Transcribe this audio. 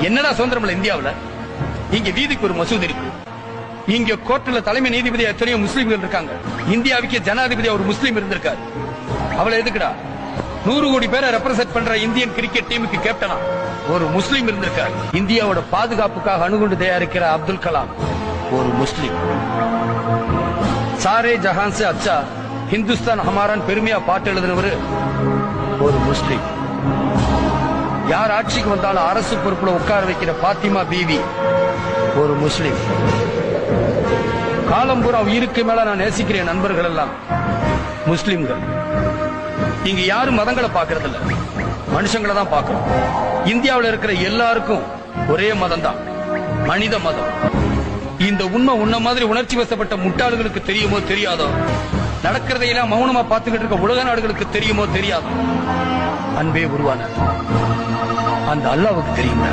என்னடா சுதந்திரம் இந்தியாவில் இந்தியாவுல? இங்க வீதிக்கு ஒரு மசூதி இருக்கு. இங்க கோர்ட்ல தலைமை நீதிபதி எத்தனையோ முஸ்லீம்கள் இருக்காங்க. இந்தியாவுக்கு ஜனாதிபதி ஒரு முஸ்லீம் இருந்திருக்காரு. அவளை எதுக்குடா? நூறு கோடி பேரை ரெப்ரசென்ட் பண்ற இந்தியன் கிரிக்கெட் டீமுக்கு கேப்டனா ஒரு முஸ்லீம் இருந்திருக்காரு. இந்தியாவோட பாதுகாப்புக்காக அணுகுண்டு தயாரிக்கிற அப்துல் கலாம். ஒரு முஸ்லீம். சாரே ஜஹான் அச்சா ஹிந்துஸ்தான் ஹமாரான் பெருமையா பாட்டு எழுதினவர் ஒரு முஸ்லீம். யார் ஆட்சிக்கு வந்தாலும் அரசு பொறுப்புல உட்கார வைக்கிற பாத்திமா பீவி. ஒரு முஸ்லீம். காலம் பூரா உயிருக்கு மேல நான் நேசிக்கிறேன் நண்பர்கள் எல்லாம். முஸ்லிம்கள். இங்க யாரும் மதங்களை பாக்குறது இல்ல மனுஷங்களை தான் பாக்குறோம் இந்தியாவுல இருக்கிற எல்லாருக்கும் ஒரே மதம் தான் மனித மதம். இந்த உண்மை உன்ன மாதிரி உணர்ச்சி வசப்பட்ட முட்டாள்களுக்கு தெரியுமோ தெரியாதோ? நடக்கிறதையெல்லாம் மௌனமா பார்த்துக்கிட்டு இருக்க உலக நாடுகளுக்கு தெரியுமோ தெரியாதோ? அன்பே உருவான அந்த அல்லாவுக்கு தெரியுமா?